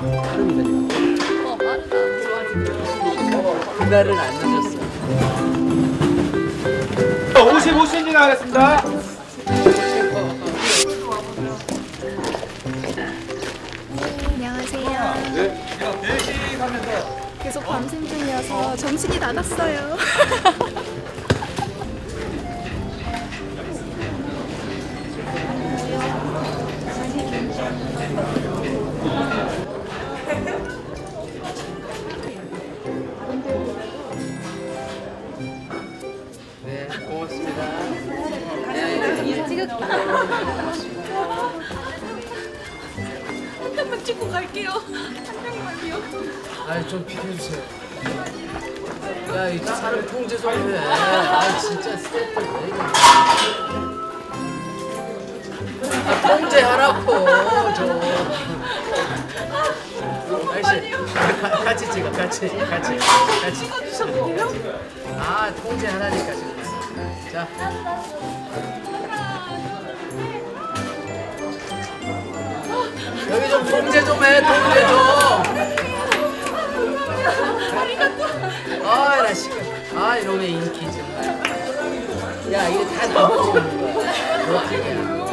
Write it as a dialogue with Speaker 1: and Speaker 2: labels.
Speaker 1: 어 빠르다.
Speaker 2: 그날은 안 늦었어.
Speaker 3: 55cm 나가겠습니다.
Speaker 4: 안녕하세요. 계속 밤샘 중이어서 정신이 나갔어요.
Speaker 1: 찍고 갈게요. 한 장만요.
Speaker 2: 아니 좀 비켜주세요. 야, 이 사람 통제 좀 해. 아, 진짜 스태프 왜 이래? 아, 통제하라고 가- 같이 찍어, 같이, 같이, 같이. 아, 통제하라니까 지금. 자. 여기 좀 통제 좀 해, 통제 좀. 아, 나 시끄러. 아, 이놈의 인기 정말. 야, 이거 다 넘어지는 거야.